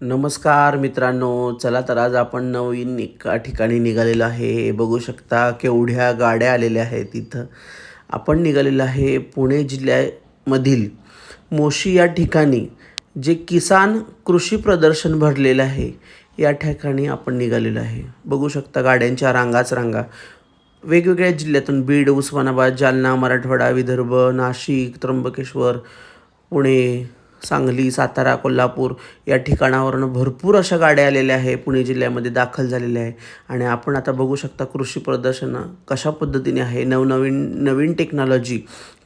नमस्कार मित्रांनो चला तर आज आपण नवीन एका ठिकाणी निघालेलो आहे. बघू शकता केवढ्या गाड्या आलेल्या आहेत इथं. आपण निघालेलो आहे पुणे जिल्ह्यामधील मोशी या ठिकाणी जे किसान कृषी प्रदर्शन भरलेलं आहे. या ठिकाणी आपण निघालेलो आहे. बघू शकता गाड्यांच्या रांगाच रांगा वेगवेगळ्या जिल्ह्यातून बीड उस्मानाबाद जालना मराठवाडा विदर्भ नाशिक त्र्यंबकेश्वर पुणे सांगली सातारा कोल्हापूर या ठिकाणावरून भरपूर अशा गाड्या आलेल्या आहे पुणे जिल्ह्यामध्ये दाखल झालेल्या आहे आणि आपण आता बघू शकता कृषी प्रदर्शनं कशा पद्धतीने आहे. नवनवीन नवीन टेक्नॉलॉजी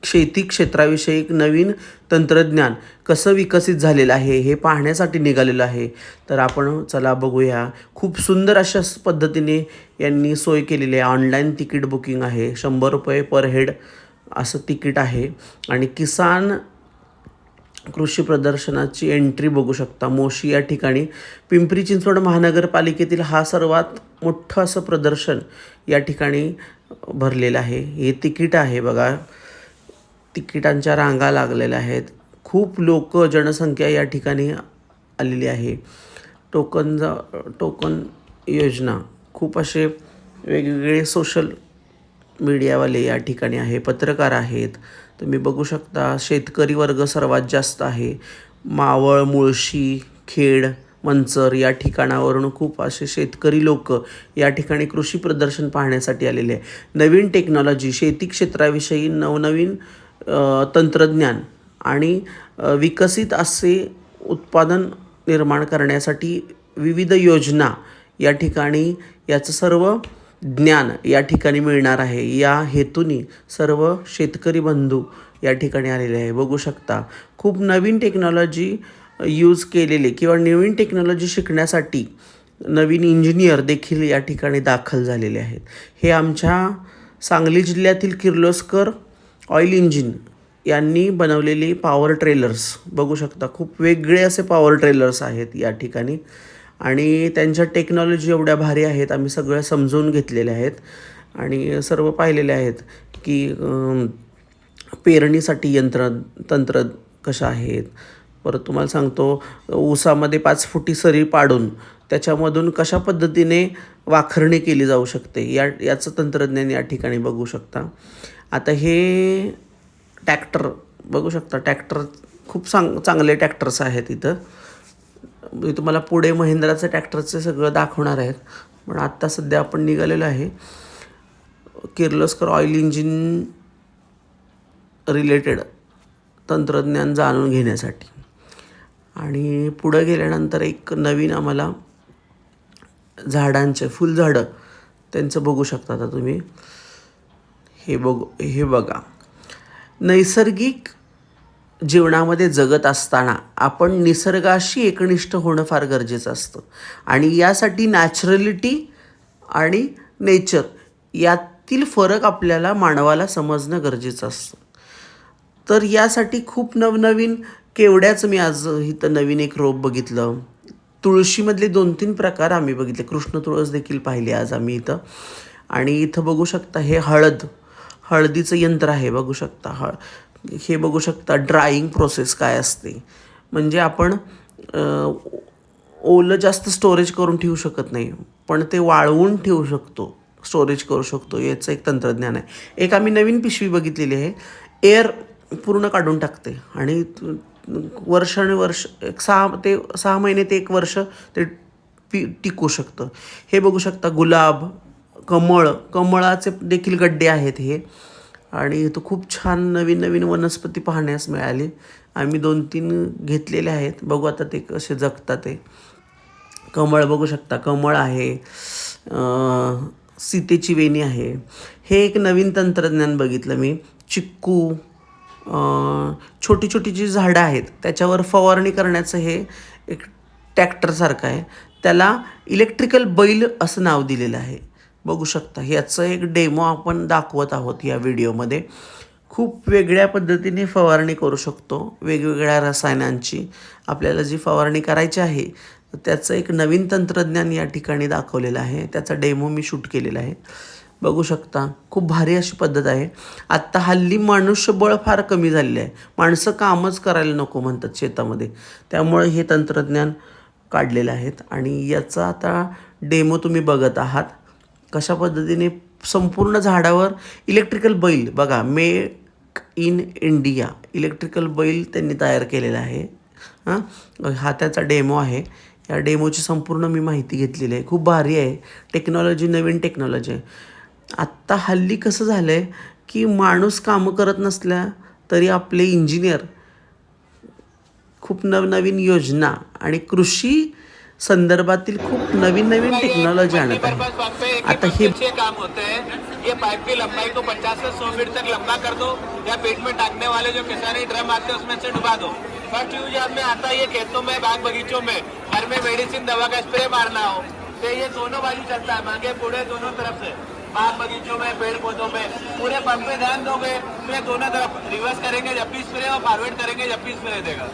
शेती क्षेत्राविषयी एक नवीन तंत्रज्ञान कसं विकसित झालेलं आहे हे पाहण्यासाठी निघालेलं आहे. तर आपण चला बघूया. खूप सुंदर अशा पद्धतीने यांनी सोय केलेली आहे. ऑनलाईन तिकीट बुकिंग आहे. शंभर रुपये पर हेड असं तिकीट आहे. आणि किसान कृषी प्रदर्शनाची एंट्री बघू शकता. मोशी या ठिकाणी. पिंपरी चिंचवड महानगरपालिकेतील हा सर्वात मोठं असं प्रदर्शन या ठिकाणी भरलेलं आहे. हे तिकीट आहे बघा. तिकिटांच्या रांगा लागलेल्या आहेत. खूप लोक जनसंख्या या ठिकाणी आलेली आहे. टोकन टोकन योजना. खूप असे वेगवेगळे सोशल मीडियावाले या ठिकाणी आहे. पत्रकार आहेत. तुम्ही बघू शकता शेतकरी वर्ग सर्वात जास्त आहे. मावळ मुळशी खेड मंचर या ठिकाणावरून खूप असे शेतकरी लोक या ठिकाणी कृषी प्रदर्शन पाहण्यासाठी आलेले आहे नवीन टेक्नॉलॉजी शेती क्षेत्राविषयी नवनवीन तंत्रज्ञान आणि विकसित असे उत्पादन निर्माण करण्यासाठी विविध योजना या ठिकाणी याचं सर्व ज्ञान या ठिकाणी मिळणार आहे. या हेतूने सर्व शेतकरी बंधू या ठिकाणी आलेले आहे. बघू शकता खूप नवीन टेक्नॉलॉजी यूज केलेले किंवा नवीन टेक्नॉलॉजी शिकण्यासाठी नवीन इंजिनियर देखील या ठिकाणी दाखल झालेले आहेत. हे आमच्या सांगली जिल्ह्यातील किर्लोस्कर ऑइल इंजिन यांनी बनवलेली पॉवर ट्रेलर्स बघू शकता खूप वेगळे असे पॉवर ट्रेलर्स आहेत या ठिकाणी. आणि त्यांच्या टेक्नॉलॉजी एवढ्या भारी आहेत आम्ही सगळ्या समजून घेतलेल्या आहेत. आणि सर्व पाहिलेले आहेत की पेरणीसाठी यंत्र तंत्र कशा आहेत? परत तुम्हाला सांगतो ऊसामध्ये पाच फुटी सरी पाडून त्याच्यामधून कशा पद्धतीने वाखरणी केली जाऊ शकते या याचं तंत्रज्ञान या ठिकाणी बघू शकता. आता हे टॅक्टर बघू शकता टॅक्टर खूप चांग चांगले टॅक्टर्स आहेत इथं. मी तुम्हाला पुढे महिंद्राचं ट्रॅक्टरचं सगळं दाखवणार आहेत. पण आत्ता सध्या आपण निघालेलं आहे. किर्लोस्कर ऑइल इंजिन रिलेटेड तंत्रज्ञान जाणून घेण्यासाठी. आणि पुढं गेल्यानंतर एक नवीन आम्हाला झाडांचे फुलझाडं त्यांचं बघू शकता आता तुम्ही. हे बघू हे बघा. नैसर्गिक जीवनामध्ये जगत असताना आपण निसर्गाशी एकनिष्ठ होणं फार गरजेचं असतं. आणि यासाठी नॅचरलिटी आणि नेचर यातील फरक आपल्याला मानवाला समजणं गरजेचं असतं. तर यासाठी खूप नवनवीन केवड्याचं मी आज इथं नवीन एक रोप बघितलं. तुळशीमधले दोन तीन प्रकार आम्ही बघितले. कृष्ण तुळस देखील पाहिली आज आम्ही इथं. आणि इथं बघू शकता हे हळद. हळदीचं यंत्र आहे बघू शकता. हळ हे बघू शकता ड्राईंग प्रोसेस काय असते. म्हणजे आपण ओलं जास्त स्टोरेज करून ठेवू शकत नाही पण ते वाळवून ठेवू शकतो स्टोरेज करू शकतो याचं एक तंत्रज्ञान आहे. एक आम्ही नवीन पिशवी बघितलेली आहे एअर पूर्ण काढून टाकते. आणि वर्षानुवर्ष वर्ष आणि वर्ष एक सहा ते सहा महिने ते एक वर्ष ते पी टिकू शकतं. हे बघू शकता गुलाब कमळ कमळाचे देखील गड्डे आहेत हे. आणि तो खूप छान नवीन नवीन वनस्पती पाहण्यास मिळाली. आम्ही दोन तीन घेतलेले आहेत. बघू आता ते कसे जगतात ते. कमळ बघू शकता. कमळ आहे. सीतेची वेणी आहे. हे एक नवीन तंत्रज्ञान बघितलं मी. चिक्कू छोटी छोटी जी झाडं आहेत त्याच्यावर फवारणी करण्याचं हे एक ट्रॅक्टरसारखं आहे. त्याला इलेक्ट्रिकल बैल असं नाव दिलेलं आहे. बघू शकता. ह्याचं एक डेमो आपण दाखवत आहोत या व्हिडिओमध्ये खूप वेगळ्या पद्धतीने फवारणी करू शकतो. वेगवेगळ्या रसायनांची आपल्याला जी फवारणी करायची आहे त्याचं एक नवीन तंत्रज्ञान या ठिकाणी दाखवलेलं आहे. त्याचा डेमो मी शूट केलेला आहे. बघू शकता खूप भारी अशी पद्धत आहे. आत्ता हल्ली मनुष्यबळ फार कमी झालेलं आहे. माणसं कामच करायला नको म्हणतात शेतामध्ये. त्यामुळे हे तंत्रज्ञान काढलेलं आहेत. आणि याचा आता डेमो तुम्ही बघत आहात. कशा पद्धतीने संपूर्ण झाडावर इलेक्ट्रिकल बैल बघा मेक इन इंडिया इलेक्ट्रिकल बैल त्यांनी तयार केलेला आहे. हां? हा त्याचा डेमो आहे. या डेमोची संपूर्ण मी माहिती घेतलेली आहे. खूप भारी आहे. टेक्नॉलॉजी नवीन टेक्नॉलॉजी आहे. आत्ता हल्ली कसं झालं आहे की माणूस कामं करत नसल्या तरी आपले इंजिनियर खूप नवनवीन योजना आणि कृषी संदर्भातील खूप नवीन नवीन टेक्नॉलॉजी आणत आहे. आता हे काम होते ये पाइप की लंबाई को 50 से 100 फीट तक लंबा कर दो या पेट में टांगने वाले जो किसानी ड्रम आते हैं उसमें से डुबा दो. फर्स्ट यूज में आता ये खेतों में बाग बगीचों में घर में मेडिसिन दवा का स्प्रे मारना हो तो ये दोनों बाजू चलता है मांगे पूरे दोनों तरफ से. बाग बगीचों में पेड़ पौधों में पूरे पंप पे ध्यान दोगे तो ये दोनों तरफ रिवर्स करेंगे जब भी स्प्रे और फॉरवर्ड करेंगे जब भी स्प्रे देगा.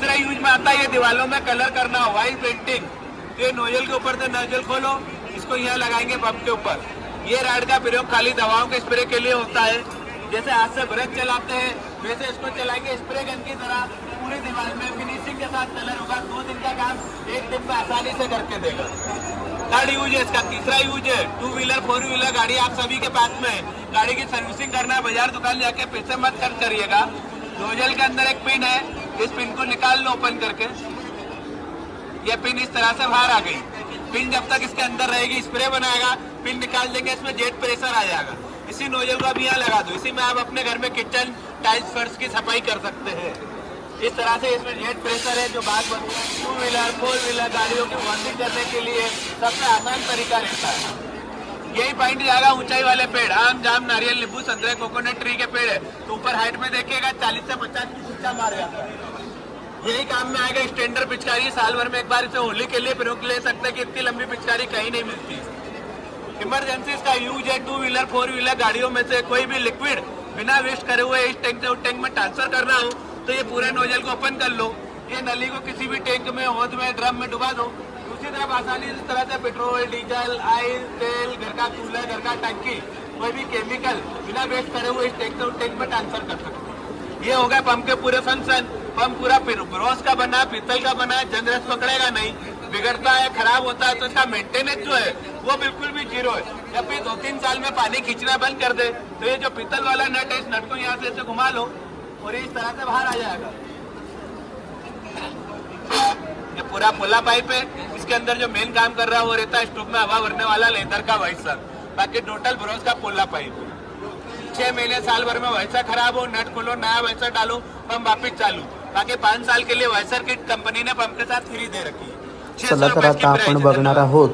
दूसरा यूज़ में आता है, ये दीवालों में कलर करना वाइट पेंटिंग तो ये नोजल के ऊपर से नोजल खोलो, इसको यहाँ लगाएँगे पंप के ऊपर। ये राड का प्रयोग खाली दवाओं के स्प्रे के लिए होता है। जैसे हाथ से ब्रश चलाते हैं, वैसे इसको चलाएँगे स्प्रे गन की तरह। पूरी दीवार में फिनिशिंग के साथ कलर होगा, दो दिन का काम, एक दिन में आसानी से करके देगा। थर्ड यूज़ है इसका, तीसरा यूज़ है। टू व्हीलर फोर व्हीलर गाड़ी आप सभी के पास में गाड़ी की सर्विसिंग करना है, बाज़ार, दुकान जाके पैसे मत खर्च करिएगा। नोजल के अंदर एक पिन है इस पिन को निकाल लो ओपन करके। ये पिन इस तरह से बाहर आ गई। पिन जब तक इसके अंदर रहेगी, स्प्रे बनाएगा, पिन निकाल देंगे, इसमें जेट प्रेशर आ जाएगा। इसी नोजल को अब यहाँ लगा दो। इसी में आप अपने घर में किचन टाइल्स फर्श की सफ़ाई कर सकते हैं। इस तरह से इसमें जेट प्रेशर है, जो बात टू व्हीलर फोर व्हीलर गाड़ियों की वॉशिंग करने के लिए सबसे आसान तरीका रहता है। यही पॉइंट जाएगा ऊंचाई वाले पेड़। आम जाम नारियल, नींबू, संतरे, कोकोनट ट्री के पेड़। है तो ऊपर हाइट में देखिएगा, चालीस से पचास की ऊँचा मार जाता है यही काम में आएगा स्टैंडर्ड पिचकारी। साल भर में एक बार इसे होली के लिए प्रयोग ले सकते हैं कि इतनी लंबी पिचकारी कहीं नहीं मिलती। इमरजेंसी का यूज़ है टू व्हीलर फोर व्हीलर गाड़ियों में से कोई भी लिक्विड बिना वेस्ट करे हुए इस टैंक से उस टैंक में ट्रांसफ़र करना हो तो ये पूरे नोजल को ओपन कर लो। ये नली को किसी भी टैंक में, होद में ड्रम में डुबा दो। दूसरी तरफ़ आसानी से इस तरह से पेट्रोल, डीजल ऑयल तेल, घर का कूलर, घर का टंकी, कोई भी केमिकल बिना वेस्ट करे हुए इस टैंक से उस टैंक में ट्रांसफ़र कर सकते ये हो गए पंप के पूरे फ़ंक्शन पंप पूरा ब्रोस का बना पीतल का बना है जंग रस पकड़ेगा नहीं। बिगड़ता है, खराब होता है तो इसका मेंटेनेंस जो है, वो बिल्कुल भी ज़ीरो है। जब भी दो तीन साल में पानी खींचना बंद कर दे तो ये जो पीतल वाला नट है, इस नट को यहाँ से घुमा लो और इस तरह से बाहर आ जाएगा। पूरा पोला पाइप है। इसके अंदर जो मेन काम कर रहा है वो रहता है स्टोव में हवा भरने वाला लेदर का वाइसर बाकी टोटल ब्रोस का पोला पाइप। छह महीने साल भर में वैसा खराब हो नट खोलो नया वैसा डालो पंप वापिस चालू। बाकी पाँच साल के लिए वैसर की कंपनी ने पंप के साथ फ्री दे रखी है। चला तर आता आपण बघणार। आहोत.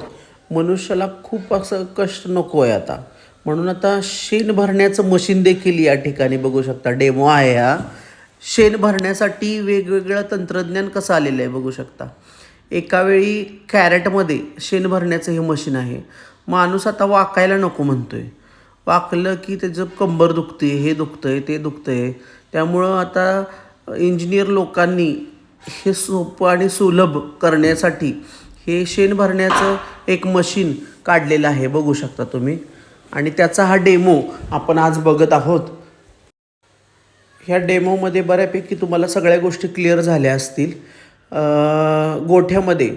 मनुष्याला खूप असं कष्ट नको आहे आता. म्हणून आता शेण भरण्याचं मशीन देखील या ठिकाणी बघू शकता. डेमो आहे हा. शेण भरण्यासाठी वेगवेगळं तंत्रज्ञान कसं आलेलं आहे बघू शकता. एका वेळी कॅरेटमध्ये शेण भरण्याचं हे मशीन आहे. माणूस आता वाकायला नको म्हणतो आहे वाकलं की त्याचं कंबर दुखते हे दुखतं आहे ते दुखतं आहे त्यामुळं आता इंजिनियर लोकांनी हे सोपं आणि सुलभ करण्यासाठी हे शेण भरण्याचं एक मशीन काढलेलं आहे. बघू शकता तुम्ही. आणि त्याचा हा डेमो आपण आज बघत आहोत. ह्या डेमोमध्ये बऱ्यापैकी तुम्हाला सगळ्या गोष्टी क्लिअर झाल्या असतील. गोठ्यामध्ये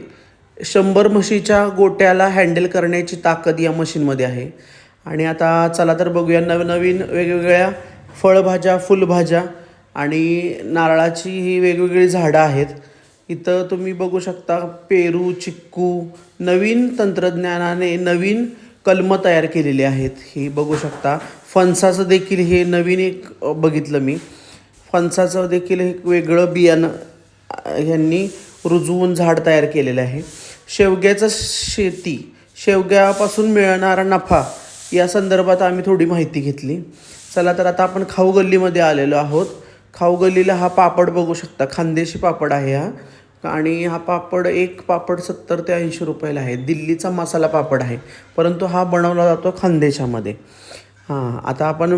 शंभर म्हशीच्या गोट्याला हँडल करण्याची ताकद या मशीनमध्ये आहे. आणि आता चला तर बघूया नवनवीन वेगवेगळ्या फळभाज्या फुलभाज्या आणि नारळाची ही वेगवेगळी झाडं आहेत. इथं तुम्ही बघू शकता पेरू चिक्कू नवीन तंत्रज्ञानाने नवीन कलमं तयार केलेली आहेत. ही बघू शकता. फणसाचं देखील हे नवीन एक बघितलं मी. फणसाचं देखील एक वेगळं बियाणं ह्यांनी रुजवून झाड तयार केलेलं आहे. शेवग्याचं शेती शेवग्यापासून मिळणारा नफा या संदर्भात आम्ही थोडी माहिती घेतली. चला तर आता आपण खाऊ गल्लीमध्ये आलेलो आहोत. खाऊ गल्लीला हा पापड बघू शकता. खानदेशी पापड आहे हा. आणि हा पापड एक पापड सत्तर ते ऐंशी रुपयाला आहे. दिल्लीचा मसाला पापड आहे. परंतु हा बनवला जातो खानदेशामध्ये. हां आता आपण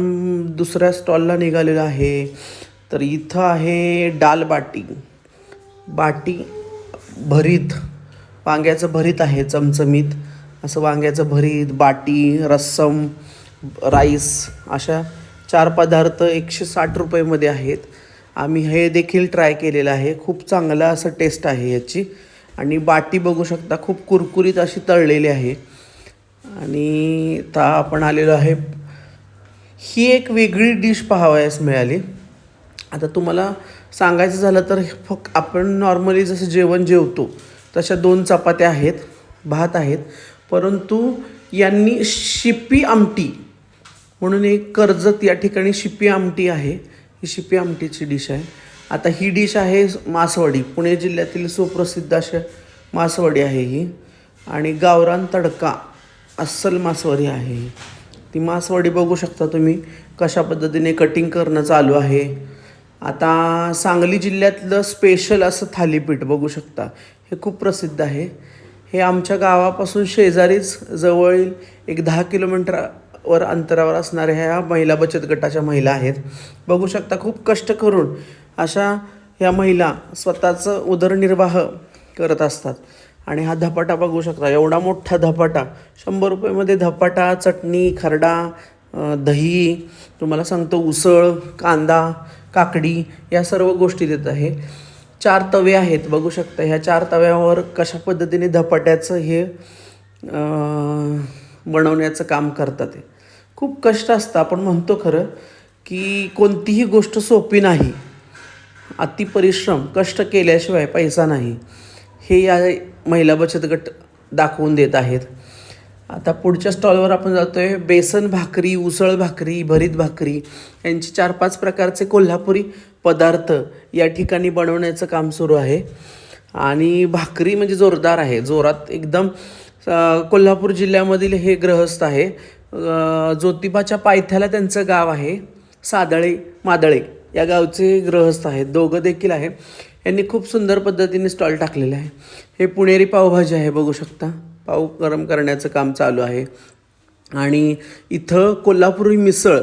दुसऱ्या स्टॉलला निघालेलो आहे. तर इथं आहे डाल बाटी बाटी भरीत वांग्याचं भरीत आहे चमचमीत. असं वांग्याचं भरीत बाटी रस्सम राईस अशा चार पदार्थ एकशे साठ रुपयेमध्ये आहेत. आम्ही हे देखील ट्राय केलेलं आहे. खूप चांगलं असं टेस्ट आहे याची. आणि बाटी बघू शकता खूप कुरकुरीत अशी तळलेली आहे. आणि आता आपण आलेलो आहे. ही एक वेगळी डिश पाहावयास मिळाली. आता तुम्हाला सांगायचं झालं तर फक्त आपण नॉर्मली जसं जेवण जेवतो तशा दोन चपात्या आहेत भात आहेत. परंतु यांनी शिपी आमटी म्हणून एक कर्जत या ठिकाणी शिपी आमटी आहे. ही शिपी आमटीची डिश आहे. आता ही डिश आहे मासवडी. पुणे जिल्ह्यातील सुप्रसिद्ध अशा मासवडी आहे ही. आणि गावरान तडका अस्सल मासवडी आहे ही. ती मासवडी बघू शकता तुम्ही कशा पद्धतीने कटिंग करणं चालू आहे. आता सांगली जिल्ह्यातलं स्पेशल असं थालीपीठ बघू शकता. हे खूप प्रसिद्ध आहे. हे आमच्या गावापासून शेजारीच जवळील एक दहा किलोमीटरवर अंतरावर असणाऱ्या ह्या महिला बचत गटाच्या महिला आहेत. बघू शकता खूप कष्ट करून अशा ह्या महिला स्वतःचं उदरनिर्वाह करत असतात. आणि हा धपाटा बघू शकता एवढा मोठा धपाटा. शंभर रुपयेमध्ये धपाटा चटणी खरडा दही तुम्हाला सांगतो उसळ कांदा काकडी या सर्व गोष्टी देत आहे. चार तवे आहेत बघू शकता. ह्या चार तव्यावर कशा पद्धतीने धपाट्याचं हे बनवण्याचं काम करतात ते खूप कष्ट असतं. आपण म्हणतो खरं की कोणतीही गोष्ट सोपी नाही. अति परिश्रम कष्ट केल्याशिवाय पैसा नाही. हे या महिला बचत गट दाखवून देत आहेत. आता पुढच्या स्टॉलवर आपण जातो आहे बेसन भाकरी उसळ भाकरी भरीत भाकरी. यांचे चार पाच प्रकारचे कोल्हापुरी पदार्थ या ठिकाणी बनवण्याचं काम सुरू आहे. आणि भाकरी म्हणजे जोरदार आहे. जोरात एकदम कोल्हापूर जिल्ह्यामधील हे ग्रहस्थ आहे. ज्योतिबाच्या पायथ्याला त्यांचं गाव आहे. सादळे मादळे या गावचे ग्रहस्थ आहेत. दोघं देखील आहे यांनी खूप सुंदर पद्धतीने स्टॉल टाकलेला आहे. हे पुणेरी पावभाजी आहे बघू शकता. पाव गरम करण्याचं काम चालू आहे. आणि इथं कोल्हापुरी मिसळ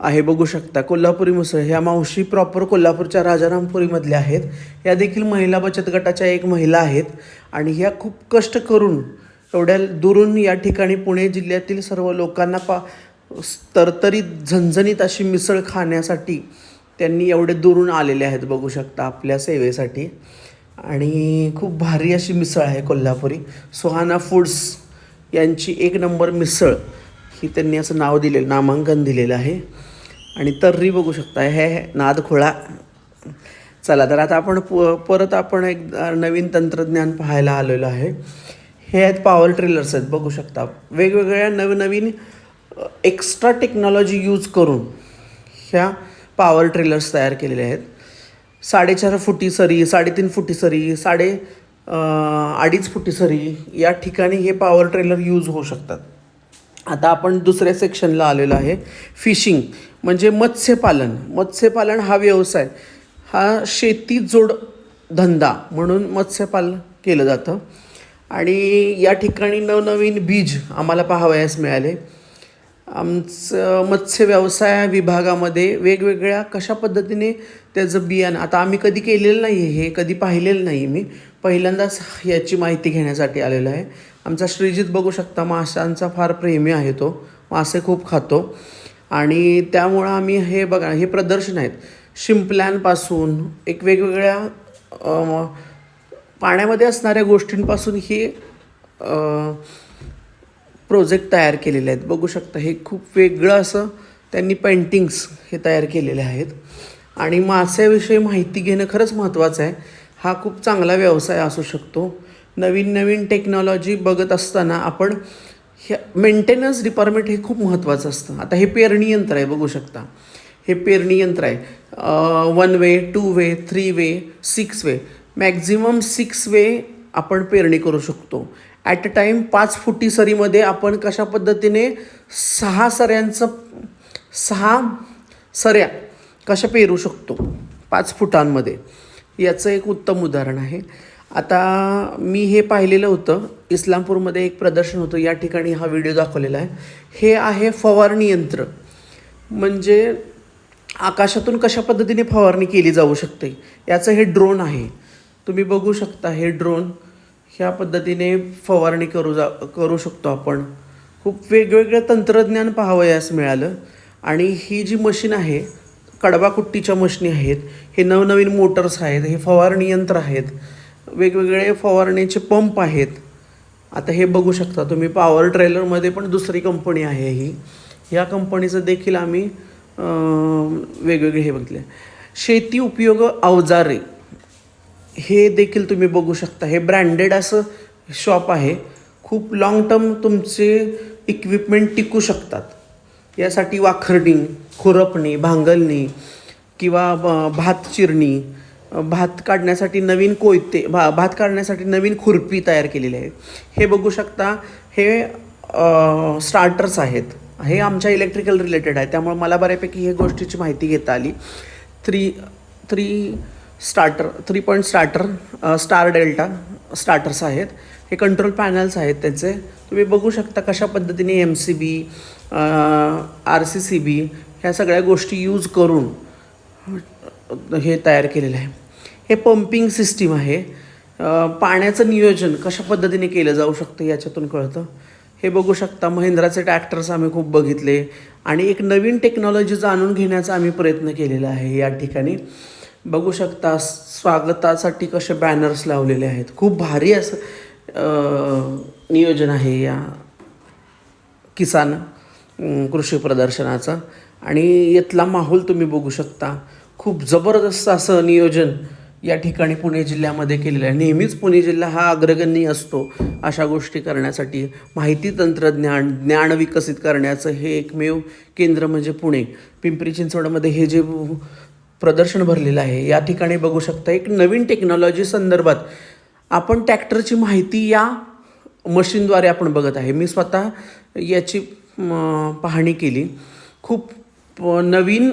आहे बघू शकता. कोल्हापुरी मिसळ ह्या मावशी प्रॉपर कोल्हापूरच्या राजारामपुरीमधल्या आहेत. या देखील महिला बचत गटाच्या एक महिला आहेत. आणि ह्या खूप कष्ट करून एवढ्या दुरून या ठिकाणी पुणे जिल्ह्यातील सर्व लोकांना पा तरतरीत झणझणीत अशी मिसळ खाण्यासाठी त्यांनी एवढे दुरून आलेले आहेत बघू शकता आपल्या सेवेसाठी. आणि खूप भारी अशी मिसळ आहे कोल्हापुरी. सुहाना फूड्स यांची एक नंबर मिसळ. ही त्यांनी असं नाव दिलेलं नामांकन दिलेलं आहे. आणि तर्री बघू शकता हे नादखोळा. चला तर आता आपण प परत आपण एक नवीन तंत्रज्ञान पाहायला आलेलो आहे. हे आहेत पॉवर ट्रेलर्स आहेत बघू शकता. वेगवेगळ्या नवनवीन एक्स्ट्रा टेक्नॉलॉजी यूज करून ह्या पॉवर ट्रेलर्स तयार केलेल्या आहेत. साडेचार फुटी सरी साडेतीन फुटी सरी साडे अडीच फुटी सरी या ठिकाणी हे पॉवर ट्रेलर यूज होऊ शकतात. आता आपण दुसऱ्या सेक्शनला आलेलो आहे. फिशिंग म्हणजे मत्स्यपालन. मत्स्यपालन हा व्यवसाय. हा शेती जोड धंदा म्हणून मत्स्यपालन केलं जातं. आणि या ठिकाणी नवनवीन बीज आम्हाला पाहावयास मिळाले. आमचं मत्स्य व्यवसाय विभागामध्ये वेगवेगळ्या कशा पद्धतीने त्याचं बियाणं आता आम्ही कधी केलेलं नाही आहे हे कधी पाहिलेलं नाही मी. पहिल्यांदाच याची माहिती घेण्यासाठी आलेलो आहे. आमचा श्रीजित बघू शकता माशांचा फार प्रेमी आहे तो. मासे खूप खातो. आणि त्यामुळं आम्ही हे बघा हे प्रदर्शन आहेत. शिंपल्यांपासून एक वेगवेगळ्या पाण्यामध्ये असणाऱ्या गोष्टींपासून ही प्रोजेक्ट तयार केलेले आहेत. बघू शकता हे खूप वेगळं असं त्यांनी पेंटिंग्स हे तयार केलेले आहेत. आणि मास्याविषयी माहिती घेणं खरंच महत्त्वाचं आहे. हा खूप चांगला व्यवसाय असू शकतो. नवीन नवीन टेक्नॉलॉजी बघत असताना आपण ह्या मेंटेनन्स डिपार्टमेंट हे खूप महत्त्वाचं असतं. आता हे पेरणी यंत्र आहे बघू शकता. हे पेरणी यंत्र आहे. One way two way three way six way maximum six way आपण पेरणी करू शकतो. ॲट अ टाईम पाच फुटी सरीमध्ये आपण कशा पद्धतीने सहा सऱ्यांचं सहा सऱ्या कशा पेरू शकतो? पाच फुटांमध्ये. याचं एक उत्तम उदाहरण आहे. आता मी हे पाहिलेलं होतं. इस्लामपूरमध्ये एक प्रदर्शन होतं. या ठिकाणी हा व्हिडिओ दाखवलेला आहे. हे आहे फवारणी यंत्र. म्हणजे आकाशातून कशा पद्धतीने फवारणी केली जाऊ शकते? याचं हे ड्रोन आहे. तुम्ही बघू शकता हे ड्रोन ह्या पद्धतीने फवारणी करू जा करू शकतो आपण. खूप वेगवेगळं तंत्रज्ञान पाहावयास मिळालं. आणि ही जी मशीन आहे कडबा कुट्टीच्या आहेत हे नवनवीन मोटर्स आहेत हे फवारणी यंत्र आहेत वेगवेगळे फवारणीचे पंप आहेत. आता हे बघू शकता तुम्ही पॉवर ट्रेलरमध्ये पण दुसरी कंपनी आहे ही. ह्या कंपनीचं देखील आम्ही वेगवेगळे हे बघितले. शेती उपयोग अवजारे हे देखील तुम्ही बघू शकता. हे ब्रँडेड असं शॉप आहे. खूप लाँग टर्म तुमचे इक्विपमेंट टिकू शकतात. यासाठी वाखरणी खुरपणी भांगलणी किंवा ब- भात चिरणी भात काढण्यासाठी नवीन कोयते भा भात काढण्यासाठी नवीन खुरपी तयार केलेली आहे. हे बघू शकता हे स्टार्टर्स आहेत. हे आमच्या इलेक्ट्रिकल रिलेटेड आहे. त्यामुळे मला बऱ्यापैकी हे गोष्टीची माहिती घेता आली. Three three starter three point starter star delta starters आहेत. हे कंट्रोल पॅनल्स आहेत त्याचे. तुम्ही बघू शकता कशा पद्धतीने M C B R C C B ह्या सगळ्या गोष्टी यूज करून हे तयार केलेलं आहे. हे पंपिंग सिस्टीम आहे. पाण्याचं नियोजन कशा पद्धतीने केलं जाऊ शकतं याच्यातून कळतं. हे बघू शकता महिंद्राचे ट्रॅक्टर्स आम्ही खूप बघितले. आणि एक नवीन टेक्नॉलॉजी जाणून घेण्याचा आम्ही प्रयत्न केलेला आहे या ठिकाणी. बघू शकता स्वागतासाठी कसे बॅनर्स लावलेले आहेत. खूप भारी असं नियोजन आहे या किसान कृषी प्रदर्शनाचा. आणि इथला माहोल तुम्ही बघू शकता. खूप जबरदस्त असं नियोजन या ठिकाणी पुणे जिल्ह्यामध्ये केलेलं आहे. नेहमीच पुणे जिल्हा हा अग्रगण्य असतो अशा गोष्टी करण्यासाठी. माहिती तंत्रज्ञान ज्ञान विकसित करण्याचं हे एकमेव केंद्र म्हणजे पुणे. पिंपरी चिंचवडमध्ये हे जे प्रदर्शन भरलेलं आहे. या ठिकाणी बघू शकता एक नवीन टेक्नॉलॉजी संदर्भात आपण टॅक्टरची माहिती या मशीनद्वारे आपण बघत आहे. मी स्वतः याची पाहणी केली. खूप नवीन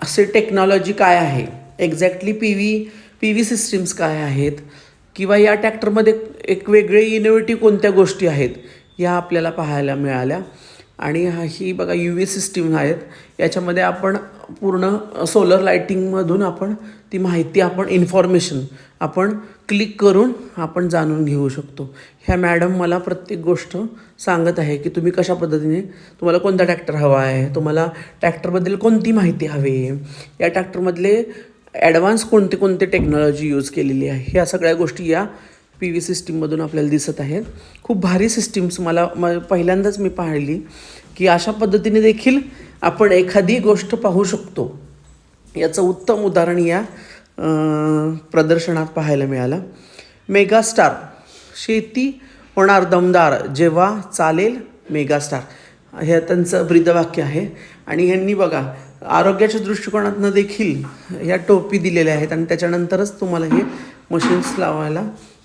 असे टेक्नॉलॉजी काय आहे? Exactly P V P V systems काय आहेत? किंवा या टॅक्टरमध्ये एक वेगळे इनोव्हेटिव्ह कोणत्या गोष्टी आहेत? या आपल्याला पाहायला मिळाल्या. आणि ही बघा यू व्ही सिस्टीम आहेत. याच्यामध्ये आपण पूर्ण सोलर लाईटिंगमधून आपण ती माहिती आपण इन्फॉर्मेशन आपण क्लिक करून आपण जाणून घेऊ शकतो. ह्या मॅडम मला प्रत्येक गोष्ट सांगत आहे की तुम्ही कशा पद्धतीने तुम्हाला कोणता ट्रॅक्टर हवा आहे तुम्हाला ट्रॅक्टरबद्दल कोणती माहिती हवी आहे या ट्रॅक्टरमधले ॲडव्हान्स कोणते कोणते टेक्नॉलॉजी यूज केलेली आहे ह्या सगळ्या गोष्टी या पी व्ही सिस्टीममधून आपल्याला दिसत आहेत. खूप भारी सिस्टीम्स मला म पहिल्यांदाच मी पाहिली की अशा पद्धतीने देखील आपण एखादी गोष्ट पाहू शकतो. याचं उत्तम उदाहरण या प्रदर्शनात पाहायला मिळालं. मेगास्टार शेती होणार दमदार जेव्हा चालेल मेगास्टार. हे त्यांचं ब्रीदवाक्य आहे. आणि ह्यांनी बघा आरोग्याच्या दृष्टिकोनातनं देखील ह्या टोपी दिलेल्या आहेत आणि त्याच्यानंतरच तुम्हाला हे मशीन्स लावायला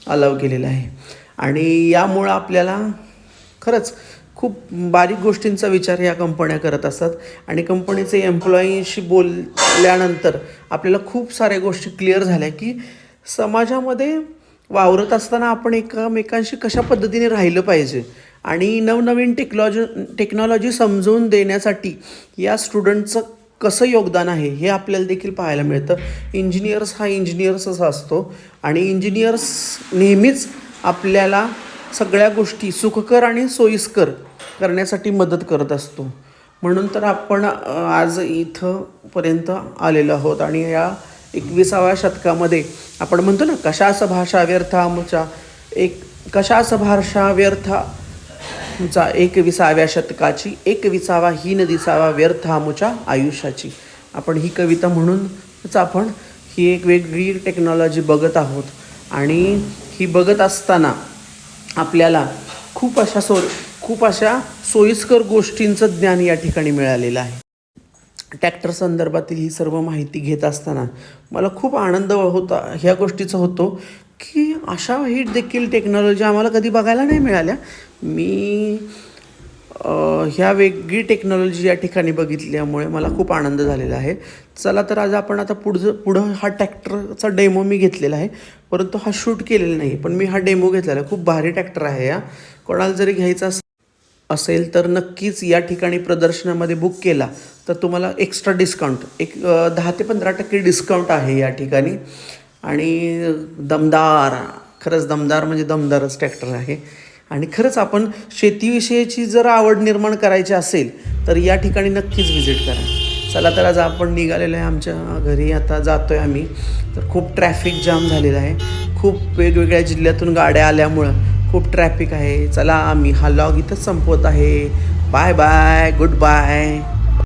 अलाव केलेलं आहे. आणि यामुळं आपल्याला खरंच खूप बारीक गोष्टींचा विचार या कंपन्या करत असतात. आणि कंपनीचे एम्प्लॉईशी बोलल्यानंतर आपल्याला खूप साऱ्या गोष्टी क्लिअर झाल्या की समाजामध्ये वावरत असताना आपण एकमेकांशी कशा पद्धतीने राहिलं पाहिजे? आणि नवनवीन टेक्नॉलॉजी टेक्नॉलॉजी समजवून देण्यासाठी या स्टुडंटचं कसं योगदान आहे हे आपल्याला देखील पाहायला मिळतं. इंजिनियर्स हा इंजिनियर्सच असतो. आणि इंजिनियर्स नेहमीच आपल्याला सगळ्या गोष्टी सुखकर आणि सोयीस्कर करण्यासाठी मदत करत असतो. म्हणून तर आपण आज इथंपर्यंत आलेलो आहोत आणि या एकविसाव्या शतकामध्ये आपण म्हणतो ना कशास भाषा व्यर्थामुच्या एक कशास भाषा व्यर्था एकविसाव्या शतकाची एकविसावा हीन दिसावा व्यर्थ आमुच्या आयुष्याची. आपण ही कविता म्हणूनच आपण ही एक वेगळी टेक्नॉलॉजी बघत आहोत. आणि ही बघत असताना आपल्याला खूप अशा सो खूप अशा सोयीस्कर गोष्टींचं ज्ञान या ठिकाणी मिळालेलं आहे. ट्रॅक्टर संदर्भातील ही सर्व माहिती घेत असताना मला खूप आनंद होता ह्या गोष्टीचा होतो की अशा हीट देखील टेक्नॉलॉजी आम्हाला कधी बघायला नाही मिळाल्या. मी ह्या वेगळी टेक्नॉलॉजी या ठिकाणी बघितल्यामुळे मला खूप आनंद झालेला आहे. चला तर आज आपण आता पुढचं पुढं हा ट्रॅक्टरचा डेमो मी घेतलेला आहे. परंतु हा शूट केलेला नाही पण मी हा डेमो घेतलेला आहे. खूप भारी ट्रॅक्टर आहे या कोणाला जरी घ्यायचा असेल तर नक्कीच या ठिकाणी प्रदर्शनामध्ये बुक केला तर तुम्हाला एक्स्ट्रा डिस्काउंट एक दहा ते पंधरा टक्के डिस्काउंट आहे या ठिकाणी. आणि दमदार खरंच दमदार म्हणजे दमदारच ट्रॅक्टर आहे. आणि खरंच आपण शेतीविषयीची जर आवड निर्माण करायची असेल तर या ठिकाणी नक्कीच व्हिजिट करा. चला तर आज आपण निघालेलो आहे आमच्या घरी आता जातो आहे आम्ही. तर खूप ट्रॅफिक जाम झालेला आहे. खूप वेगवेगळ्या जिल्ह्यातून गाड्या आल्यामुळं खूप ट्रॅफिक आहे. चला आम्ही हा लॉग इथंच संपवत आहे. Bye bye good bye